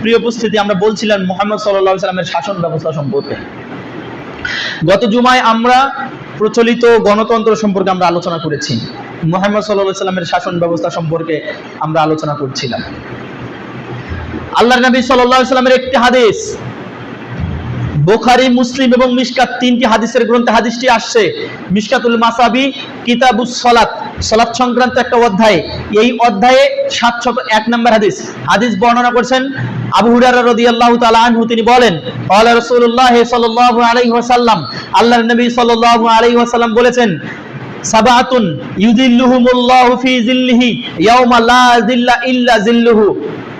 প্রিয় উপস্থিতি, আমরা বলছিলাম মোহাম্মদ সাল্লামের শাসন ব্যবস্থা সম্পর্কে। গত জুমায় আমরা প্রচলিত গণতন্ত্র সম্পর্কে আমরা আলোচনা করেছি। মোহাম্মদ সাল্লামের শাসন ব্যবস্থা সম্পর্কে আমরা আলোচনা করছিলাম। আল্লাহ নবী সাল্লামের একটি হাদিস বোখারি, মুসলিম এবং মিশকাত তিনটি হাদিসের গ্রন্থে হাদিসটি আসছে। মিশকাতুল মাসাবি, কিতাবুস সলাত। সলাত সংক্রান্ত একটা অধ্যায়। এই অধ্যায়ে সাতশত এক নম্বর হাদিস। হাদিস বর্ণনা করছেন আবু হুরারা রাদিয়াল্লাহু তাআলা আনহু। তিনি বলেন, ক্বালা রাসূলুল্লাহ সাল্লাল্লাহু আলাইহি ওয়াসাল্লাম, আল্লাহর নবী সাল্লাল্লাহু আলাইহি ওয়াসাল্লাম বলেছেন সাবাতুন ইউদিল্লুহুমুল্লাহু ফি জিল্লিহি ইয়াউমা লা জিল্লা ইল্লা জিল্লুহু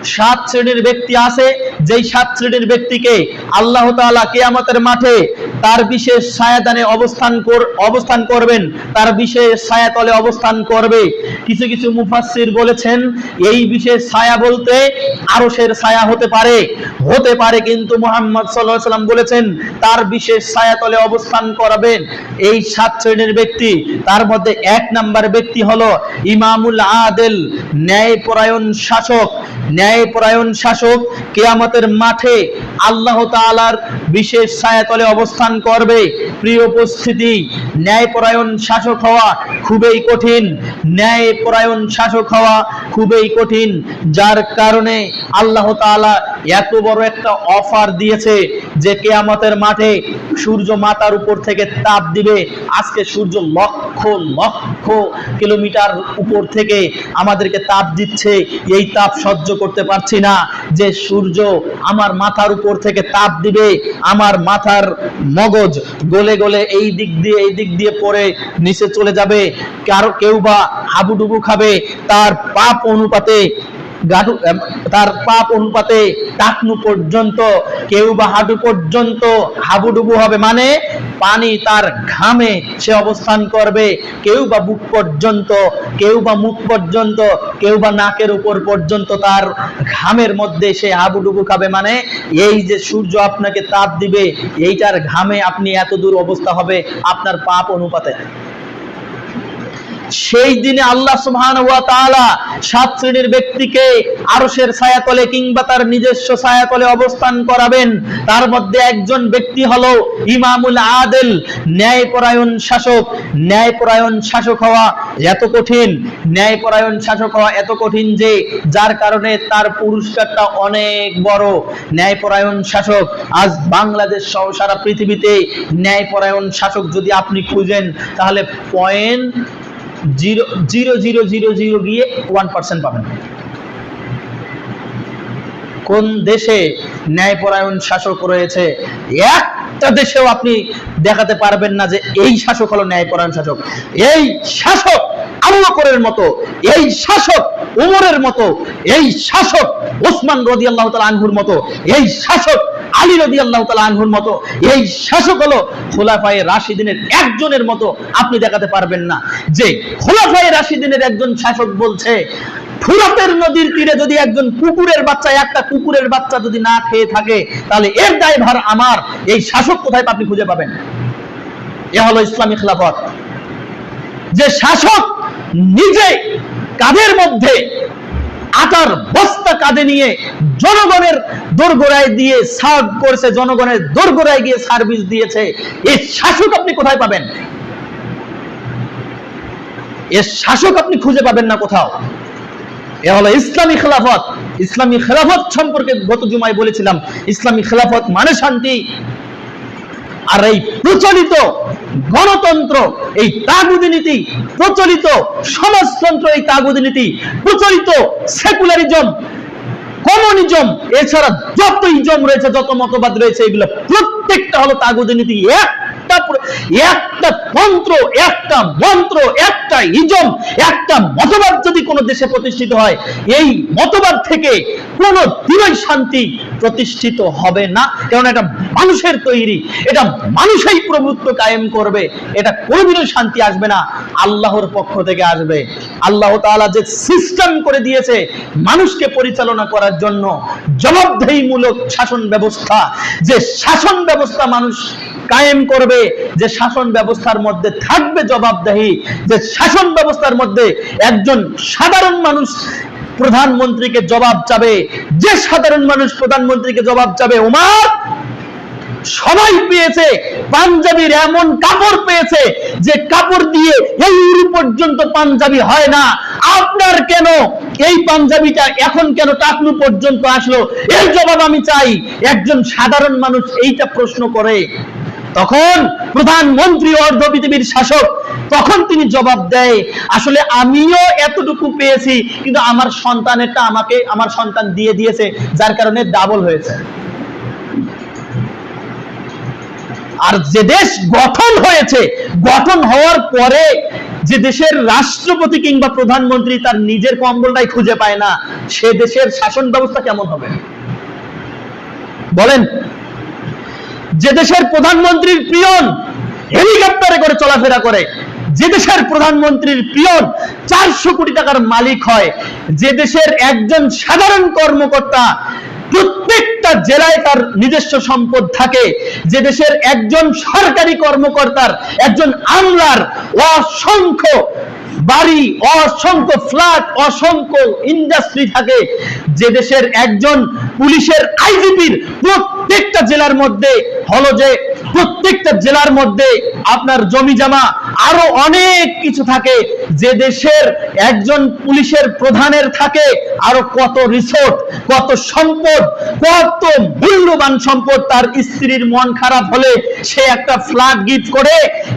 সাত শ্রেণির ব্যক্তি আছে। যেই সাত শ্রেণির ব্যক্তিকে আল্লাহ তাআলা কিয়ামতের মাঠে তার বিশেষ ছায়াদানে অবস্থান অবস্থান করবেন, তার বিশেষ ছায়াতলে অবস্থান করবে। কিছু কিছু মুফাসসির বলেছেন, এই বিশেষ ছায়া বলতে আরশের ছায়া হতে পারে। হতে পারে কিন্তু মুহাম্মদ আলাইহি সাল্লাম বলেছেন, তার বিশেষ ছায়াতলে অবস্থান করাবেন। এই সাত শ্রেণির ব্যক্তি, তার মধ্যে এক নাম্বার ব্যক্তি হলো ইমামুল আদেল, ন্যায়পরায়ণ শাসক। ন্যায়পরায়ণ শাসক কেয়ামতের মাঠে আল্লাহ তাআলার বিশেষ ছায়াতলে অবস্থান করবে। প্রিয় উপস্থিতি, ন্যায়পরায়ণ শাসক হওয়া খুবই কঠিন। ন্যায়পরায়ণ শাসক হওয়া খুবই কঠিন, যার কারণে আল্লাহ তাআলা এত বড় একটা অফার দিয়েছে যে কেয়ামতের মাঠে সূর্য মাতার উপর থেকে তাপ দিবে। আজকে সূর্য লক্ষ লক্ষ কিলোমিটার উপর থেকে আমাদেরকে তাপ দিচ্ছে। এই তাপ সহ্য করতে পারছি না যে সূর্য আমার মাথার উপর থেকে তাপ দিবে। আমার মাথার মগজ গলে গলে এই দিক দিয়ে, এই দিক দিয়ে পরে নিচে চলে যাবে। কারও কেউ বা হাবুডুবু খাবে। তার পাপ অনুপাতে তার পাপ অনুপাতে টাকনু পর্যন্ত, কেউ বা হাঁটু পর্যন্ত হাবুডুবু হবে। মানে পানি তার ঘামে সে অবস্থান করবে। কেউ বা বুক পর্যন্ত, কেউ বা মুখ পর্যন্ত, কেউ বা নাকের উপর পর্যন্ত তার ঘামের মধ্যে সে হাবুডুবু খাবে। মানে এই যে সূর্য আপনাকে তাপ দিবে, এইটার ঘামে আপনি এত দূর অবস্থা হবে আপনার পাপ অনুপাতে। সেই দিনে আল্লাহ সুবহানাহু ওয়া তাআলা সাত শ্রেণির ব্যক্তিকে আরশের ছায়াতলে কিংবা তার নিজস্ব ছায়াতলে অবস্থান করাবেন। তার মধ্যে একজন ব্যক্তি হলো ইমামুল আদেল, ন্যায়পরায়ণ শাসক। ন্যায়পরায়ণ শাসক হওয়া এত কঠিন, ন্যায়পরায়ণ শাসক হওয়া এত কঠিন যে যার কারণে তার পুরস্কারটা অনেক বড়। ন্যায়পরায়ণ শাসক, আজ বাংলাদেশ সহ সারা পৃথিবীতে ন্যায়পরায়ণ শাসক যদি আপনি খুঁজেন, তাহলে পয়েন্ট কোন দেশে ন্যায়পরায়ণ শাসক রয়েছে? একটা দেশেও আপনি দেখাতে পারবেন না যে এই শাসক হলো ন্যায়পরায়ণ শাসক। এই শাসক আবু মতো, এই শাসক উমরের মতো, এই শাসক ওসমান রদি আল্লাহ তালা আনহুর মতো, এই শাসক আলী রদি আল্লাহ তালা আনহুর মতো, এই শাসক হলো খোলাফায়ে রাশিদিনের একজনের মতো আপনি দেখাতে পারবেন না। যে খোলাফায়ে রাশিদিনের একজন শাসক বলছে, ফুরাতের নদীর তীরে যদি একজন কুকুরের বাচ্চা, একটা কুকুরের বাচ্চা যদি না খেয়ে থাকে, তাহলে এর দায়ভার আমার। এই শাসক কোথায় আপনি খুঁজে পাবেন? এ হলো ইসলামী খেলাফত। যে শাসক নিজে কাঁধের মধ্যে আটার বস্তা কাঁধে নিয়ে জনগণের দোরগোড়ায় দিয়ে সার্ভ করেছে, জনগণের দোরগোড়ায় গিয়ে সার্ভিস দিয়েছে। এই শাসক আপনি কোথায় পাবেন? এর শাসক আপনি খুঁজে পাবেন না কোথাও। এ হলো ইসলামী খেলাফত। ইসলামী খেলাফত সম্পর্কে গত জুমায় বলেছিলাম, ইসলামী খেলাফত মানে শান্তি। আর এই প্রচলিত গণতন্ত্র, এই তাগুদি নীতি, প্রচলিত সমাজতন্ত্র, এই তাগুদি নীতি, প্রচলিত সেকুলারিজম, কমিউনিজম, এছাড়া যত ইজম রয়েছে, যত মতবাদ রয়েছে, এগুলো প্রত্যেকটা হলো তাগুদি নীতি। প্র- একটা তন্ত্র একটা মন্ত্র, একটা ইজম, একটা মতবাদ যদি কোনো দেশে প্রতিষ্ঠিত হয়, এই মতবাদ থেকে কোনো দিনই শান্তি প্রতিষ্ঠিত হবে না। কারণ এটা মানুষের তৈরি, এটা মানুষই প্রভুত্ব কায়েম করবে, এটা কোনোদিনও শান্তি আসবে না, আল্লাহর পক্ষ থেকে আসবে। আল্লাহ তাআলা যে সিস্টেম করে দিয়েছে মানুষকে পরিচালনা করার জন্য, জবাবদেহিমূলক শাসন ব্যবস্থা, যে শাসন ব্যবস্থা মানুষ কায়েম করবে যে শাসন ব্যবস্থার মধ্যে থাকবে জবাবদেহি, যে শাসন ব্যবস্থার মধ্যে একজন সাধারণ মানুষ প্রধানমন্ত্রীকে জবাব চাবে, যে সাধারণ মানুষ প্রধানমন্ত্রীকে জবাব চাবে ওমার সবাই পেয়েছে, পাঞ্জাবির এমন কাপড় পেয়েছে, যে কাপড় দিয়ে এই পর্যন্ত পাঞ্জাবি হয় না। আপনার কেন এই পাঞ্জাবিটা এখন কেন টাকলু পর্যন্ত আসলো? এর জবাব আমি চাই, একজন সাধারণ মানুষ এইটা প্রশ্ন করে। তখন প্রধানমন্ত্রী অর্ধ পৃথিবীর শাসক, তখন তিনি জবাব দেয়, আসলে আমিও এতটুকু পেয়েছি, কিন্তু আমার সন্তানেরটা আমাকে, আমার সন্তান দিয়ে দিয়েছে, যার কারণে ডাবল হয়েছে। আর যে দেশ গঠন হয়েছে, গঠন হওয়ার পরে যে দেশের রাষ্ট্রপতি কিংবা প্রধানমন্ত্রী তার নিজের কম্বলটাই খুঁজে পায় না, সে দেশের শাসন ব্যবস্থা কেমন হবে? বলেন যে দেশের প্রধানমন্ত্রীর পিয়ন হেলিকপ্টারে করে চলাফেরা করে, যে দেশের প্রধানমন্ত্রীর পিয়ন চারশো কোটি টাকার মালিক হয়, যে দেশের একজন সাধারণ কর্মকর্তা প্রত্যেকটা জেলায় তার নিজস্ব সম্পদ থাকে, যে দেশের একজন সরকারি কর্মকর্তার, একজন আমলার অসংখ্য বাড়ি, অসংখ্য ফ্ল্যাট, অসংখ্য ইন্ডাস্ট্রি থাকে। যে দেশের একজন পুলিশের আইজিপির প্রত্যেকটা জেলার মধ্যে হলো যে প্রত্যেকটা জেলার মধ্যে আপনার জমি জমা আরও অনেক কিছু থাকে। যে দেশের একজন পুলিশের প্রধানের থাকে আরও কত রিসোর্ট, কত সম্পদ, কত মূল্যবান সম্পদ তার স্ত্রীর মন খারাপ হলে সে একটা ফ্ল্যাট গিফট করে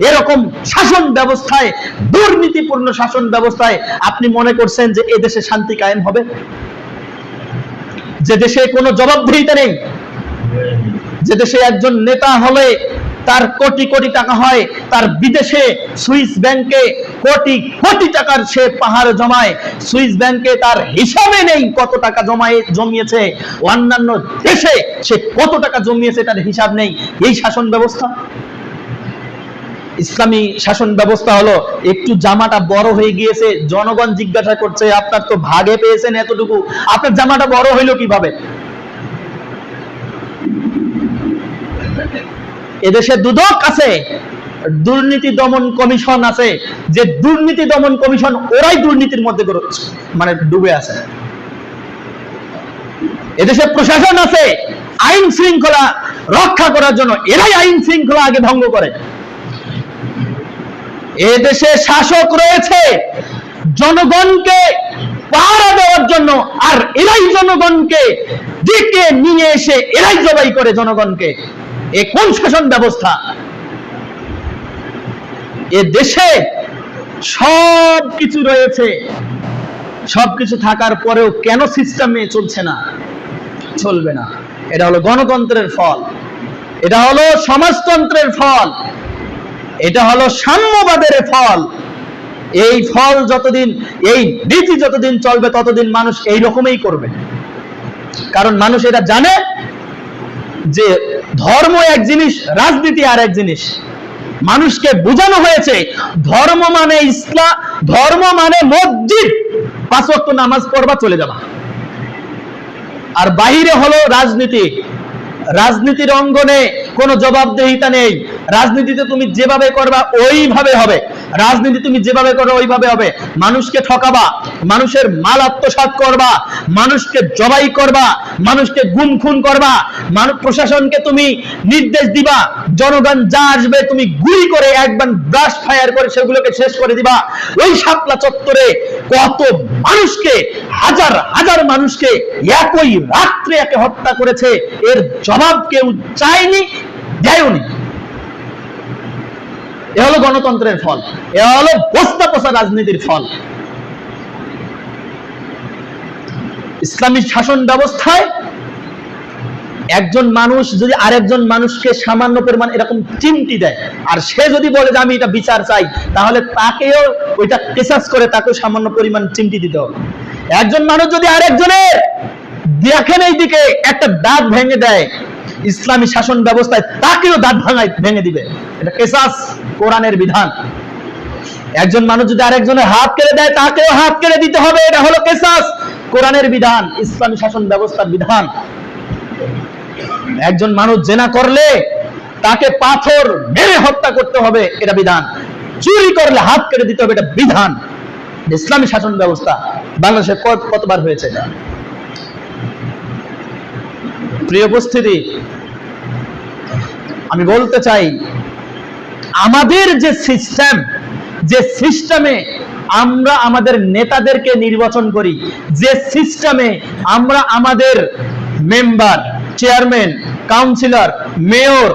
এরকম শাসন ব্যবস্থায়, দুর্নীতিপূর্ণ শাসন ব্যবস্থায় আপনি মনে করছেন যে এদেশে শান্তি কায়েম হবে? যে দেশে কোনো জবাবদিহিতা নেই? যে দেশে একজন নেতা হলে তার কোটি কোটি টাকা হয়, তার বিদেশে সুইস ব্যাংকে কোটি কোটি টাকার সে পাহাড় জমায়। সুইস ব্যাংকে তার হিসাবে নেই কত টাকা জমায়ে, জমিয়েছে। অন্যান্য দেশে সে কত টাকা জমিয়েছে তার হিসাব নেই। এই শাসন ব্যবস্থা? ইসলামী শাসন ব্যবস্থা হলো, একটু জামাটা বড় হয়ে গিয়েছে, জনগণ জিজ্ঞাসা করছে, আপনার তো ভাগে পেয়েছেন এতটুকু। আপনার জামাটা বড় হইল কীভাবে? এদেশে দুদক আছে, দুর্নীতি দমন কমিশন আছে। যে দুর্নীতি দমন কমিশন ওরাই দুর্নীতির মধ্যে মানে ডুবে আছে। এদেশে প্রশাসন আছে, আইন শৃঙ্খলা রক্ষা করার জন্য এরাই আইন শৃঙ্খলা আগে ভঙ্গ করে। এদেশে শাসক রয়েছে, জনগণকে পাহারা দেওয়ার জন্য, আর এরাই জনগণকে ডেকে নিয়ে এসে এরাই জবাই করে জনগণকে। এ কোন শাসন ব্যবস্থা? এ দেশে সব কিছু রয়েছে। সবকিছু থাকার পরেও কেন সিস্টেমে চলছে না? চলবে না। এটা হলো গণতন্ত্রের ফল। এটা হলো সমাজতন্ত্রের ফল। এটা হলো সাম্যবাদের ফল। এই ফল যতদিন, এই নীতি যতদিন চলবে, ততদিন মানুষ এই রকমই করবে। কারণ মানুষ এটা জানে যে ধর্ম এক জিনিস, রাজনীতি আর এক জিনিস। মানুষকে বোঝানো হয়েছে, ধর্ম মানে ইসলাম ধর্ম মানে মসজিদ। পাঁচ ওয়াক্ত নামাজ পড়বা, চলে যাবা। আর বাহিরে হলো রাজনীতি। রাজনীতির অঙ্গনে কোনো জবাবদেহিতা নেই। রাজনীতিতে তুমি যেভাবে করবা, ওইভাবে হবে। রাজনীতি তুমি যেভাবে করো, ওইভাবে হবে। মানুষকে ঠকাবা, মানুষের মাল আত্মসাৎ করবা, মানুষকে জবাই করবা, মানুষকে গুম খুন করবা মানুষ প্রশাসনকে তুমি নির্দেশ দিবা, জনগণ যা আসবে তুমি গুলি করে একবার ব্রাশ ফায়ার করে সেগুলোকে শেষ করে দিবা। ওই শাপলা চত্বরে কত মানুষকে, হাজার হাজার মানুষকে একই রাত্রে একে হত্যা করেছে। এর জবাব কেউ চায়নি দেয়নি এ হলো গণতন্ত্রের ফল, এ হলো বস্তা পোষা রাজনীতির ফল। ইসলামী শাসন ব্যবস্থায় একজন মানুষ যদি আরেকজন মানুষকে সামান্য পরিমাণ এরকম চিমটি দেয়, আর সে যদি বলে যে আমি এটা বিচার চাই, তাহলে তাকেও ওইটা কেসাস করে তাকেও সামান্য পরিমাণ চিমটি দিতে হবে। একজন মানুষ যদি আরেকজনের দেখেন এই দিকে একটা দাঁত ভেঙে দেয়, ইসলামী শাসন ব্যবস্থায় তাকেও দাঁত ভাঙায় ভেঙে দিবে। এটা কেসাস কোরআনের বিধান। একজন মানুষ যদি আরেকজনের হাত কেড়ে দেয়, তাকেও হাত কেড়ে দিতে হবে। এটা হলো কেসাস। কোরআনের বিধান, ইসলামী শাসন ব্যবস্থার বিধান। একজন মানুষ জেনা করলে তাকে পাথর মেরে হত্যা করতে হবে, এটা বিধান। চুরি করলে হাত কেটে দিতে হবে, এটা বিধান। ইসলামী শাসন ব্যবস্থা বাংলাদেশে কতবার হয়েছে? প্রিয় উপস্থিতি, আমি বলতে চাই আমাদের যে সিস্টেম, যে সিস্টেমে আমরা আমাদের নেতাদেরকে নির্বাচন করি, যে সিস্টেমে আমরা আমাদের মেম্বার, চেয়ারম্যান, কাউন্সিলর, মেয়র,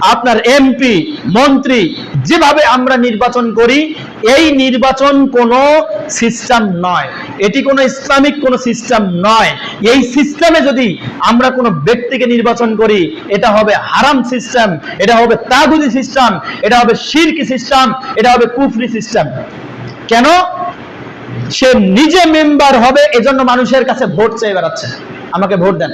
আপনার এমপি, মন্ত্রী, যেভাবে আমরা নির্বাচন করি এই নির্বাচন কোনো সিস্টেম নয়। এটি কোনো ইসলামিক কোনো সিস্টেম নয়। এই সিস্টেমে যদি আমরা কোনো ব্যক্তিকে নির্বাচন করি, এটা হবে হারাম সিস্টেম, এটা হবে তাগুদি সিস্টেম, এটা হবে শিরকি সিস্টেম, এটা হবে কুফরি সিস্টেম। কেন? সে নিজে মেম্বার হবে, এজন্য মানুষের কাছে ভোট চেয়ে বেড়াচ্ছে। আমাকে ভোট দেন।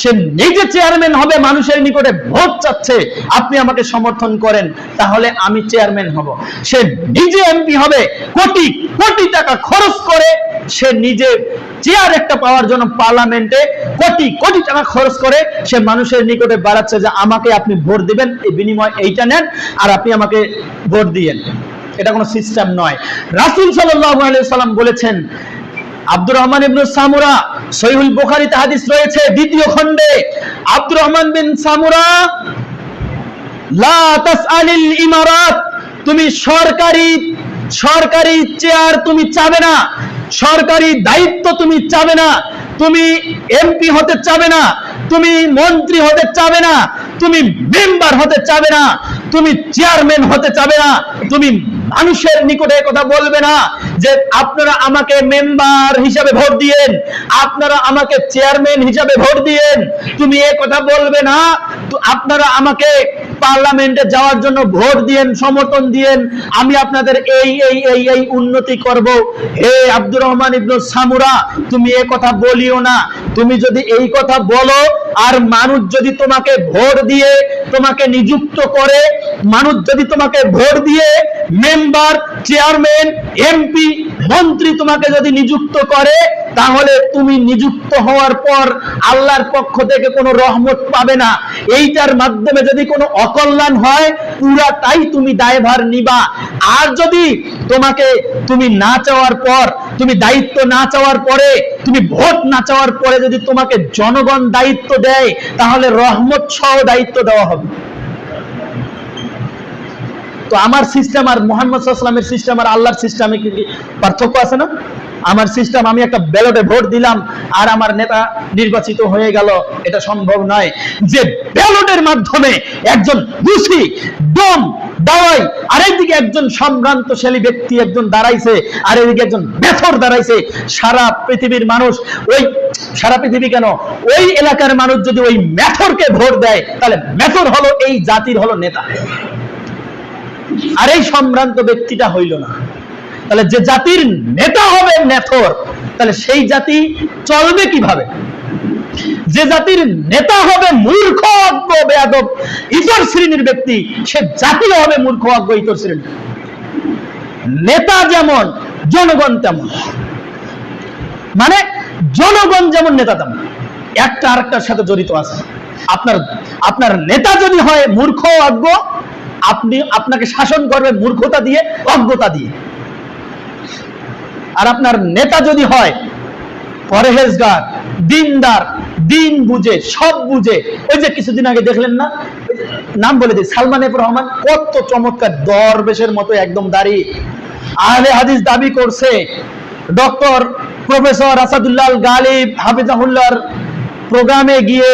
সে নিজে চেয়ারম্যান হবে, মানুষের নিকটে ভোট চাচ্ছে। আপনি আমাকে সমর্থন করেন, তাহলে আমি চেয়ারম্যান হব। সে নিজে এমপি হবে, কোটি কোটি টাকা খরচ করে সে নিজে চেয়ার একটা পাওয়ার জন্য পার্লামেন্টে কোটি কোটি টাকা খরচ করে সে মানুষের নিকটে বাড়াচ্ছে যে আমাকে আপনি ভোট দিবেন, এই বিনিময় এইটা নেন, আর আপনি আমাকে ভোট দিয়েন। এটা কোনো সিস্টেম নয়। রাসূল সাল্লাম বলেছেন আব্দুর রহমান ইবনে সামুরা, সহিহুল বুখারীতে হাদিস রয়েছে, দ্বিতীয় খণ্ডে, আব্দুর রহমান বিন সামুরা, লা তাসআলিল ইমারাত, তুমি সরকারি সরকারি চেয়ার তুমি চাবে না, সরকারি দায়িত্ব তুমি চাবে না, তুমি এমপি হতে চাবে না, তুমি মন্ত্রী হতে চাবে না, তুমি মেম্বার হতে চাবে না, তুমি চেয়ারম্যান হতে চাবে না, তুমি মানুষের নিকটে কথা বলবে না যে আপনারা আমাকে মেম্বার হিসাবে ভোট দিয়েন, আপনারা আমাকে চেয়ারম্যান হিসাবে ভোট দিয়েন, তুমি এ কথা বলবে না আপনারা আমাকে পার্লামেন্টে যাওয়ার জন্য ভোট দিয়েন, সমর্থন দিয়েন, আমি আপনাদের এই এই এই এই উন্নতি করব। হে আব্দুর রহমান ইবনু সামুরা, তুমি এ কথা বলিও না। তুমি যদি এই কথা বলো, আর মানুষ যদি তোমাকে ভোট দিয়ে তোমাকে নিযুক্ত করে, মানুষ যদি তোমাকে ভোট দিয়ে মেম্বার, চেয়ারম্যান, এমপি মন্ত্রী তোমাকে যদি নিযুক্ত করে, তাহলে তুমি নিযুক্ত হওয়ার পর আল্লাহর পক্ষ থেকে কোনো রহমত পাবে না। এইটার মাধ্যমে যদি কোনো অকল্যাণ হয় পুরাটাই তুমি দায়ভার নিবা। আর যদি তোমাকে তুমি না চাওয়ার পর, তুমি দায়িত্ব না চাওয়ার পরে, তুমি ভোট না চাওয়ার পরে যদি তোমাকে জনগণ দায়িত্ব দেয়, তাহলে রহমত সহ দায়িত্ব দেওয়া হবে। তো আমার সিস্টেম আর মোহাম্মদ সাল্লামের সিস্টেম আর আল্লাহর সিস্টেমে কি পার্থক্য আছে না? আমার সিস্টেম আমি একটা ব্যালটে ভোট দিলাম আর আমার নেতা নির্বাচিত হয়ে গেল। এটা সম্ভব নয় যে ব্যালটের মাধ্যমে একজন দোষী ডন দাওয়াই, আরেকদিকে একজন সম্ভ্রান্তশালী ব্যক্তি একজন দাঁড়াইছে আর এদিকে একজন মেথর দাঁড়াইছে। সারা পৃথিবীর মানুষ ওই, সারা পৃথিবী কেন? ওই এলাকার মানুষ যদি ওই মেথরকে ভোট দেয়, তাহলে মেথর হলো এই জাতির হলো নেতা। আর এই সম্ভ্রান্ত ব্যক্তিটা হইল না। তাহলে যে জাতির নেতা হবে নেথর, তাহলে সেই জাতি চলবে কীভাবে? যে জাতির নেতা হবে মূর্খ বেয়াদব, ইতর শ্রেণির ব্যক্তি, সে জাতি হবে মূর্খ, অজ্ঞ, ইতর শ্রেণির। নেতা যেমন, জনগণ তেমন। মানে জনগণ যেমন, নেতা তেমন। একটা আরেকটার সাথে জড়িত আছে। আপনার আপনার নেতা যদি হয় মূর্খ, অজ্ঞ আপনি আপনাকে শাসন করবে মূর্খতা দিয়ে, অজ্ঞতা দিয়ে। আর আপনার নেতা যদি হয়, পরহেজগার, দিনদার, দিন বুঝে, সব বুঝে। ওই যে কিছুদিন আগে দেখলেন না? নাম বলে দিই, সালমান এফ রহমান কত চমৎকার দরবেশের মতো একদম দাঁড়িয়ে আহলে হাদিস দাবি করছে, ডক্টর প্রফেসর আসাদুল্লাহ গালিব হাফিজাহুল্লাহর প্রোগ্রামে গিয়ে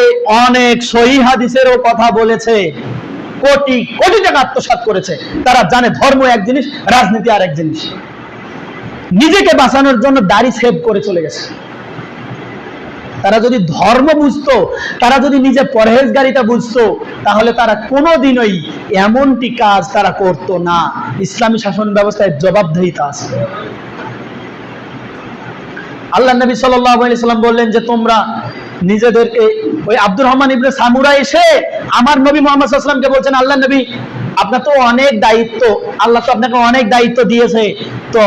অনেক সহি হাদিসেরও কথা বলেছে। কোটি কোটি টাকা আত্মসাৎ করেছে। তারা জানে ধর্ম এক জিনিস, রাজনীতি আর এক জিনিস। নিজেকে বাঁচানোর জন্য দাড়ি সেভ করে চলে গেছে। তারা যদি ধর্ম বুঝতো, তারা যদি নিজে পরহেজগারিতা বুঝতো, তাহলে তারা কোনোদিনই এমনটি কাজ তারা করতো না। ইসলামী শাসন ব্যবস্থায় জবাবদিহিতা আছে। আল্লাহ নবী সাল্লাম বললেন যে, তোমরা নিজেদেরকে, ওই আব্দুর রহমান ইবনে সামুরা এসে আমার নবী মোহাম্মদ সাল্লামকে বলছেন, আল্লাহ নবী, আপনার তো অনেক দায়িত্ব, আল্লাহ তো আপনাকে অনেক দায়িত্ব দিয়েছে। তো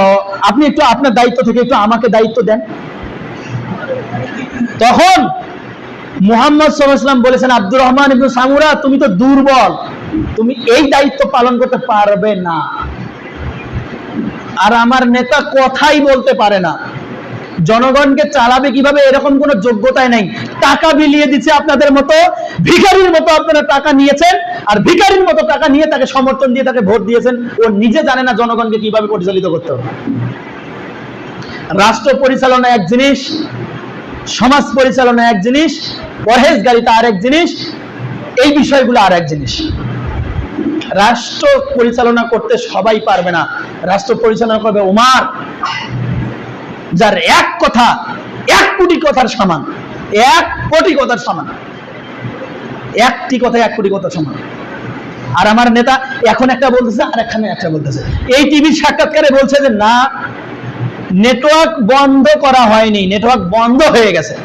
আপনি একটু আপনার দায়িত্ব থেকে একটু আমাকে দায়িত্ব দেন। তখন মুহাম্মদ সাল্লাম বলেছেন, আব্দুর রহমান ইবনে সামুরা, তুমি তো দুর্বল, তুমি এই দায়িত্ব পালন করতে পারবে না। আর আমার নেতা কথাই বলতে পারে না। জনগণকে চালাবে কীভাবে? এরকম কোনো যোগ্যতাই নাই। টাকা বিলিয়ে দিচ্ছে আপনাদের মতো, ভিখারির মতো আপনারা টাকা নিয়েছেন, আর ভিখারির মতো টাকা নিয়ে তাকে সমর্থন দিয়ে তাকে ভোট দিয়েছেন। ও নিজে জানে না জনগণকে কীভাবে পরিচালিত করতে হবে। রাষ্ট্র পরিচালনা এক জিনিস, সমাজ পরিচালনা এক জিনিস, পরহেজগারিতা আর এক জিনিস, এই বিষয়গুলো আর এক জিনিস। রাষ্ট্র পরিচালনা করতে সবাই পারবে না। রাষ্ট্র পরিচালনা করবে ওমার যার এক কথা, এক কোটি কথার সমান, এক কোটি কথার সমান। একটি কথা, এক কোটি কথার সমান। আর আমার নেতা এখন একটা বলতেছে, আর এখানে একটা বলতেছে। এই টিভির সাক্ষাৎকারে বলছে যে, না নেটওয়ার্ক বন্ধ করা হয়নি নেটওয়ার্ক বন্ধ হয়ে গেছে।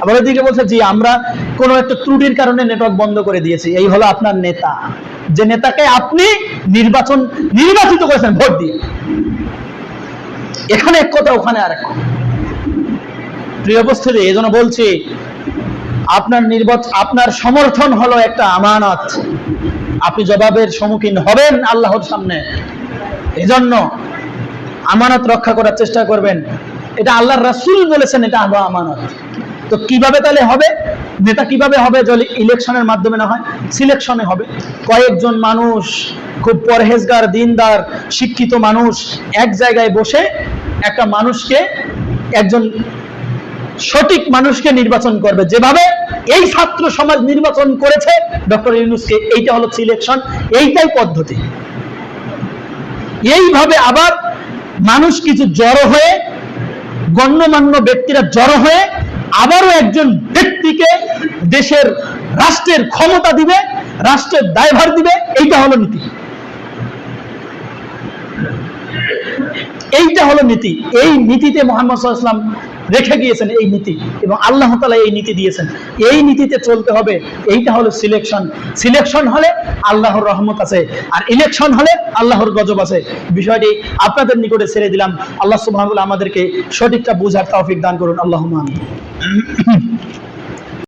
আবার ওদিকে বলছে, জি, আমরা কোনো একটা ত্রুটির কারণে নেটওয়ার্ক বন্ধ করে দিয়েছি। এই হলো আপনার নেতা। যে নেতাকে আপনি নির্বাচন, নির্বাচিত করেছেন, ভোট দিয়ে। এখানে এক কথা, ওখানে আর এক কথা। প্রিয় উপস্থিতি, এই জন্য বলছি, আপনার নির্বাচন আপনার সমর্থন হলো একটা আমানত। আপনি জবাবের সম্মুখীন হবেন আল্লাহর সামনে। এজন্য আমানত রক্ষা করার চেষ্টা করবেন। এটা আল্লাহর রাসুল বলেছেন, এটা আমানত। তো কীভাবে তাহলে হবে? নেতা কীভাবে হবে যদি ইলেকশনের মাধ্যমে না হয়? সিলেকশনে হবে। কয়েকজন মানুষ, খুব পরহেজগার, দিনদার, শিক্ষিত মানুষ এক জায়গায় বসে একটা মানুষকে, একজন সঠিক মানুষকে নির্বাচন করবে। যেভাবে এই ছাত্র সমাজ নির্বাচন করেছে, ডক্টর ইউনুসকে এইটা হলো সিলেকশন এইটাই পদ্ধতি। এইভাবে আবার মানুষ কিছু জড়ো হয়ে, গণ্যমান্য ব্যক্তিরা জড়ো হয়ে আবারও একজন ব্যক্তিকে দেশের রাষ্ট্রের ক্ষমতা দিবে, রাষ্ট্রের দায়ভার দিবে, এইটা হলো নীতি। এইটা হলো নীতি। এই নীতিতে মোহাম্মদ ওয়াসাল্লাম রেখে গিয়েছেন এই নীতি এবং আল্লাহ তালা এই নীতি দিয়েছেন। এই নীতিতে চলতে হবে, এইটা হলো সিলেকশন সিলেকশন হলে আল্লাহর রহমত আছে আর ইলেকশন হলে আল্লাহর গজব আছে। বিষয়টি আপনাদের নিকটে ছেড়ে দিলাম। আল্লাহ সুবাহ আমাদেরকে সঠিকটা বুঝার তৌফিক দান করুন। আল্লাহ আমিন।